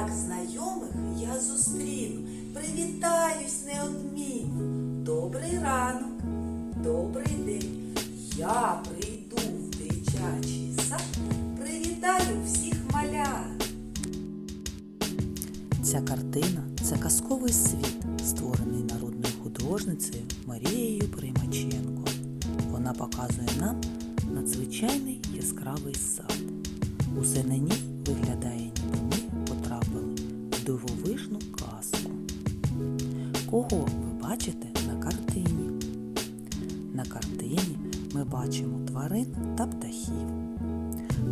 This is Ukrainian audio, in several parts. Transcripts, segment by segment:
як знайомих я зустріну, привітаюсь неодмінно. Добрий ранок, добрий день. Я прийду в дитячий сад, привітаю всіх малят. Ця картина це казковий світ, створений народною художницею Марією Примаченко. Вона показує нам надзвичайний яскравий сад. Усе на ній виглядає, дивовижну казку. Кого ви бачите на картині? На картині ми бачимо тварин та птахів.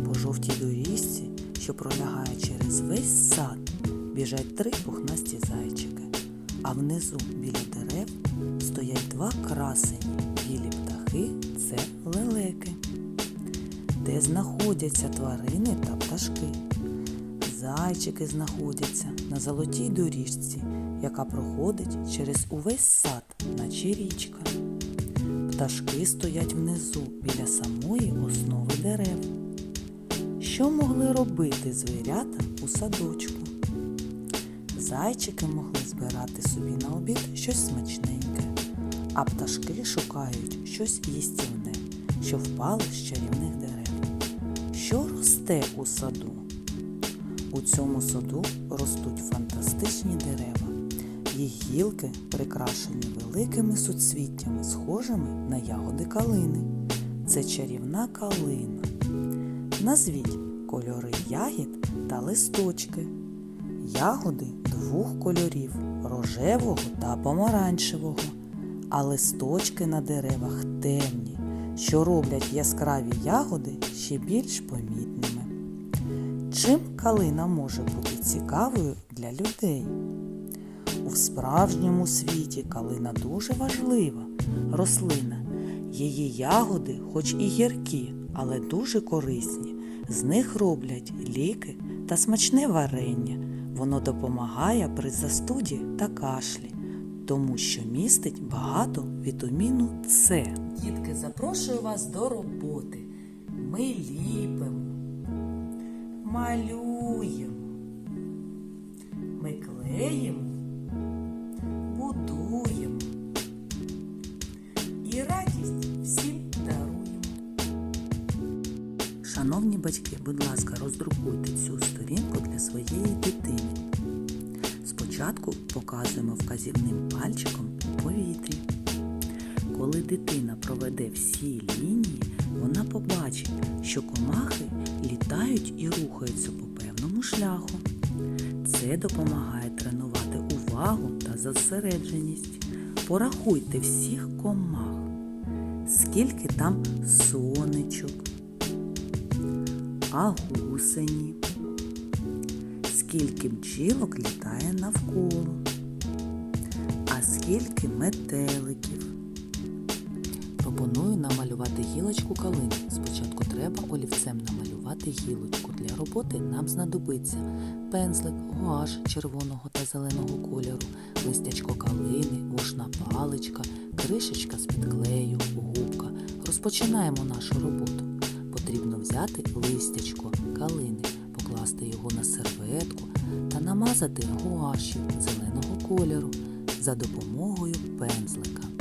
По жовтій доріжці, що пролягає через весь сад, біжать три пухнасті зайчики, а внизу біля дерев стоять два красені білі птахи це лелеки. Де знаходяться тварини та пташки? Зайчики знаходяться на золотій доріжці, яка проходить через увесь сад, наче річка. Пташки стоять внизу біля самої основи дерев. Що могли робити звірята у садочку? Зайчики могли збирати собі на обід щось смачненьке, а пташки шукають щось їстівне, що впало з чарівних дерев. Що росте у саду? У цьому саду ростуть фантастичні дерева. Їх гілки прикрашені великими суцвіттями, схожими на ягоди калини. Це чарівна калина. Назвіть кольори ягід та листочки. Ягоди двох кольорів рожевого та помаранчевого, а листочки на деревах темні, що роблять яскраві ягоди ще більш помітними. Чим калина може бути цікавою для людей? У справжньому світі калина дуже важлива рослина. Її ягоди, хоч і гіркі, але дуже корисні. З них роблять ліки та смачне варення. Воно допомагає при застуді та кашлі, тому що містить багато вітаміну С. Дітки, запрошую вас до роботи. Ми ліпимо, малюємо, ми клеїмо, будуємо і радість всім даруємо. Шановні батьки, будь ласка, роздрукуйте цю сторінку для своєї дитини. Спочатку показуємо вказівним пальчиком повітрі. Дитина проведе всі лінії, вона побачить, що комахи літають і рухаються по певному шляху. Це допомагає тренувати увагу та зосередженість. Порахуйте всіх комах, скільки там сонечок, а гусені, скільки бджілок літає навколо, а скільки метеликів. Пропоную намалювати гілочку калини. Спочатку треба олівцем намалювати гілочку. Для роботи нам знадобиться пензлик, гуаш червоного та зеленого кольору, листячко калини, вушна паличка, кришечка з-під клею, губка. Розпочинаємо нашу роботу. Потрібно взяти листячко калини, покласти його на серветку та намазати гуашю зеленого кольору за допомогою пензлика.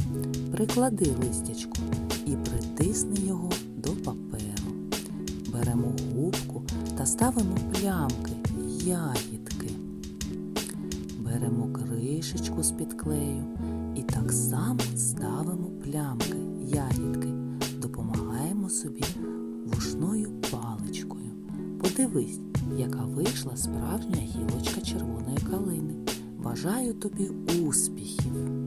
Приклади листячко і притисни його до паперу. Беремо губку та ставимо плямки, ягідки. Беремо кришечку з-під клею і так само ставимо плямки, ягідки. Допомагаємо собі вушною паличкою. Подивись, яка вийшла справжня гілочка червоної калини. Бажаю тобі успіхів!